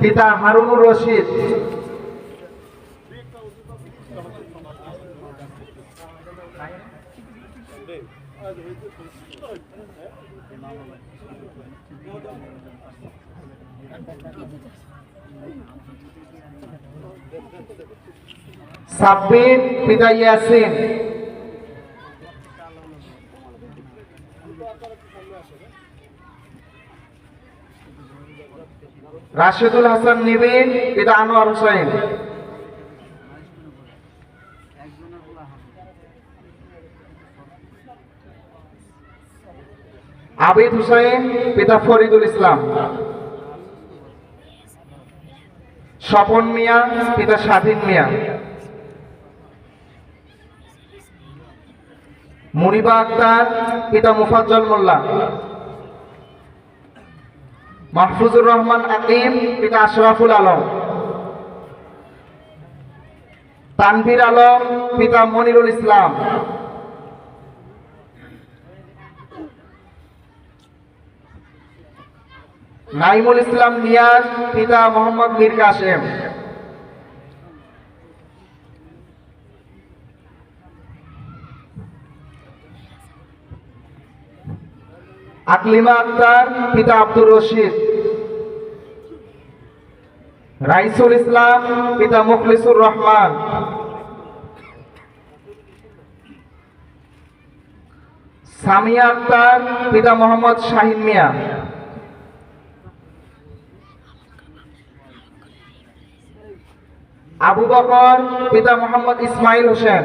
পিতা হারুনুর রশিদ। সাব্বির পিতা ইয়াসিন। রাশেদুল হাসান নিবিন পিতা আনোয়ার হোসেন। আবিদ হুসাইন পিতা ফরিদুল ইসলাম। স্বপন মিয়া পিতা স্বাধীন মিয়া। মুনিবা আক্তার পিতা মুফাজ্জল মোল্লা। মাহফুজুর রহমান আকিম, পিতা আশরাফুল আলম। তানভীর আলম, পিতা মনিরুল ইসলাম। নাইমুল ইসলাম নিয়াজ, পিতা মোহাম্মদ মীর কাসেম। আকলিমা আক্তার, পিতা আব্দুর রশিদ। রাইসুল ইসলাম, পিতা মুখলিসুর রহমান। সামিয়া আক্তার, পিতা মোহাম্মদ শাহিন মিয়া। আবু বকর, পিতা মোহাম্মদ ইসমাইল হোসেন।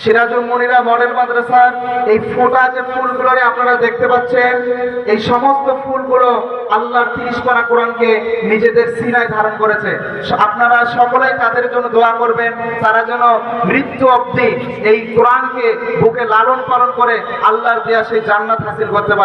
সিরাজুল মনিরা মডেল এই আপনারা সমস্ত ফুলগুলো আল্লাহর কোরআনকে নিজেদের ধারণ করেছে। আপনারা সকলেই তাদের জন্য দোয়া করবেন, তারা যেন মৃত্যু অবধি এই কোরআনকে বুকে লালন পালন করে আল্লাহর দেয়া সেই জান্নাত হাসিল করতে পারে।